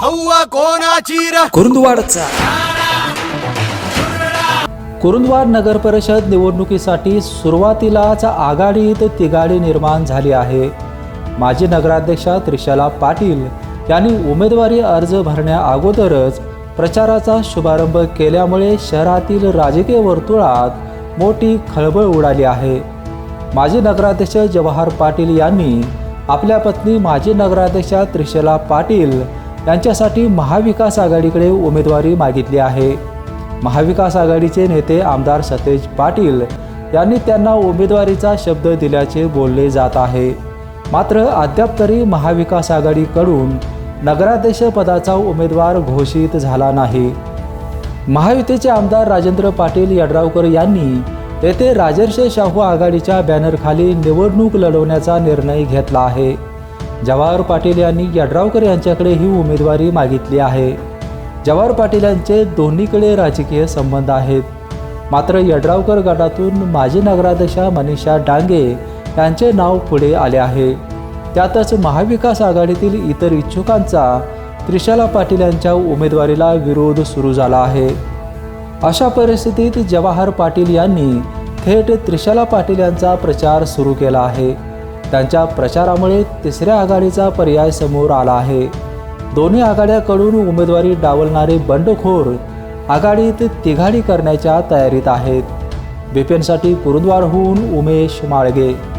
हव्वा कोणाची कुरुंदवाडचा. कुरुंदवाड नगर परिषद निवडणुकीसाठी सुरुवातीलाच आघाडीत तिघाडी निर्माण झाली आहे. माजी नगराध्यक्षा त्रिशाला पाटील यांनी उमेदवारी अर्ज भरण्या अगोदरच प्रचाराचा शुभारंभ केल्यामुळे शहरातील राजकीय वर्तुळात मोठी खळबळ उडाली आहे. माजी नगराध्यक्ष जवाहर पाटील यांनी आपल्या पत्नी माजी नगराध्यक्षा त्रिशला पाटील यांच्यासाठी महाविकास आघाडीकडे उमेदवारी मागितली आहे. महाविकास आघाडीचे नेते आमदार सतेज पाटील यांनी त्यांना उमेदवारीचा शब्द दिल्याचे बोलले जात आहे. मात्र अद्याप तरी महाविकास आघाडीकडून नगराध्यक्ष पदाचा उमेदवार घोषित झाला नाही. महायुतीचे आमदार राजेंद्र पाटील यड्रावकर यांनी येथे राजर्षे शाहू आघाडीच्या बॅनरखाली निवडणूक लढवण्याचा निर्णय घेतला आहे. जवाहर पाटील यांनी यड्रावकर यांच्याकडे ही उमेदवारी मागितली आहे. जवाहर पाटील यांचे दोन्हीकडे राजकीय संबंध आहेत. मात्र यड्रावकर गटातून माजी नगराध्यक्षा मनीषा डांगे यांचे नाव पुढे आले आहे. त्यातच महाविकास आघाडीतील इतर इच्छुकांचा त्रिशाला पाटील यांच्या उमेदवारीला विरोध सुरू झाला आहे. अशा परिस्थितीत जवाहर पाटील यांनी थेट त्रिशाला पाटील यांचा प्रचार सुरू केला आहे. त्यांच्या प्रचारामुळे तिसऱ्या आघाडीचा पर्याय समोर आला आहे. दोन्ही आघाड्याकडून उमेदवारी डावलणारे बंडखोर आघाडीत तिघाडी करण्याच्या तयारीत आहेत. बिपिनसाठी कुरुद्वारहून उमेश माळगे